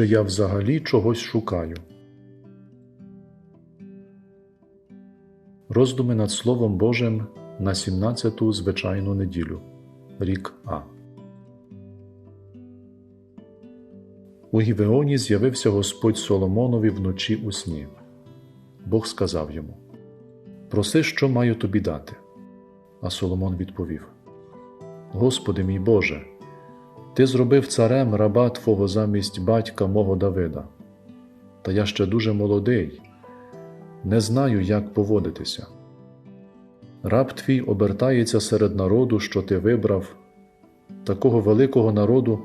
чи я взагалі чогось шукаю. Роздуми над Словом Божим на 17-ту звичайну неділю, рік А. У Гівеоні з'явився Господь Соломонові вночі у сні. Бог сказав йому: Проси, що маю тобі дати. А Соломон відповів: Господи мій Боже, Ти зробив царем раба Твого замість батька мого Давида. Та я ще дуже молодий, не знаю, як поводитися. Раб твій обертається серед народу, що ти вибрав, такого великого народу,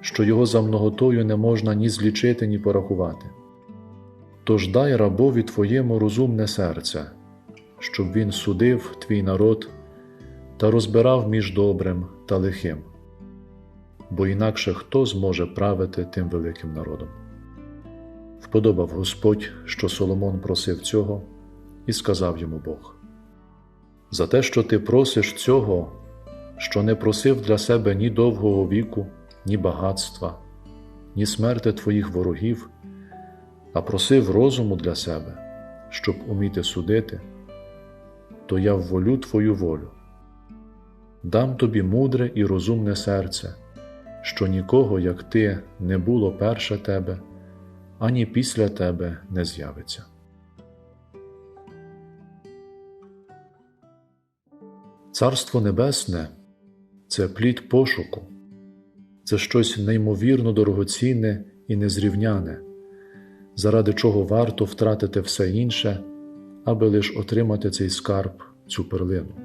що його за многотою не можна ні злічити, ні порахувати. Тож дай рабові твоєму розумне серце, щоб він судив твій народ та розбирав між добрим та лихим, бо інакше хто зможе правити тим великим народом. Вподобав Господь, що Соломон просив цього, і сказав йому Бог: За те, що ти просиш цього, що не просив для себе ні довгого віку, ні багатства, ні смерти твоїх ворогів, а просив розуму для себе, щоб уміти судити, то я вволю твою волю. Дам тобі мудре і розумне серце, що нікого, як ти, не було перше тебе, ані після тебе не з'явиться. Царство Небесне це плід пошуку, це щось неймовірно дорогоцінне і незрівняне, заради чого варто втратити все інше, аби лиш отримати цей скарб, цю перлину.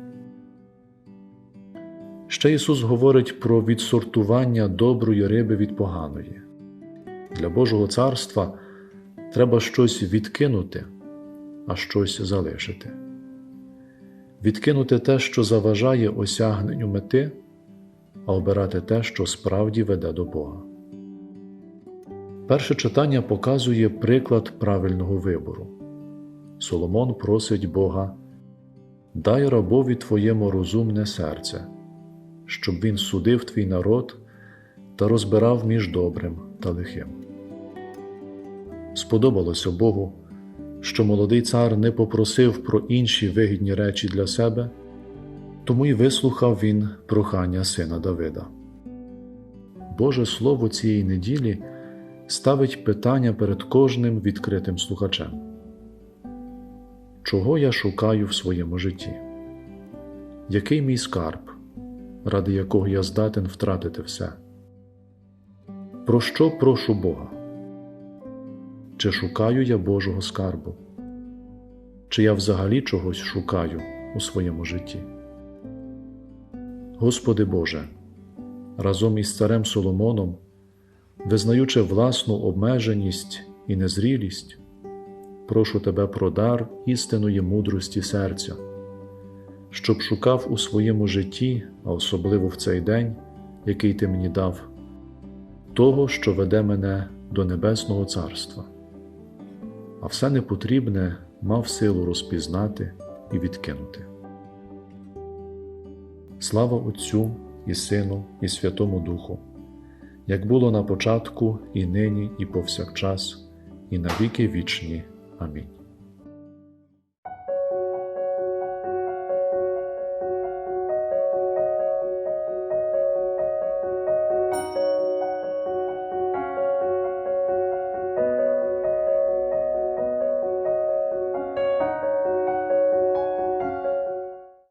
Ще Ісус говорить про відсортування доброї риби від поганої. Для Божого царства треба щось відкинути, а щось залишити. Відкинути те, що заважає осягненню мети, а обирати те, що справді веде до Бога. Перше читання показує приклад правильного вибору. Соломон просить Бога, дай рабові твоєму розумне серце, щоб він судив твій народ та розбирав між добрим та лихим. Сподобалося Богу, що молодий цар не попросив про інші вигідні речі для себе, тому й вислухав він прохання сина Давида. Боже Слово цієї неділі ставить питання перед кожним відкритим слухачем. Чого я шукаю в своєму житті? Який мій скарб, ради якого я здатен втратити все? Про що прошу Бога? Чи шукаю я Божого скарбу? Чи я взагалі чогось шукаю у своєму житті? Господи Боже, разом із царем Соломоном, визнаючи власну обмеженість і незрілість, прошу Тебе про дар істинної мудрості серця, щоб шукав у своєму житті, а особливо в цей день, який Ти мені дав, того, що веде мене до Небесного Царства а все непотрібне мав силу розпізнати і відкинути. Слава Отцю і Сину, і Святому Духу, як було на початку, і нині, і повсякчас, і на віки вічні. Амінь.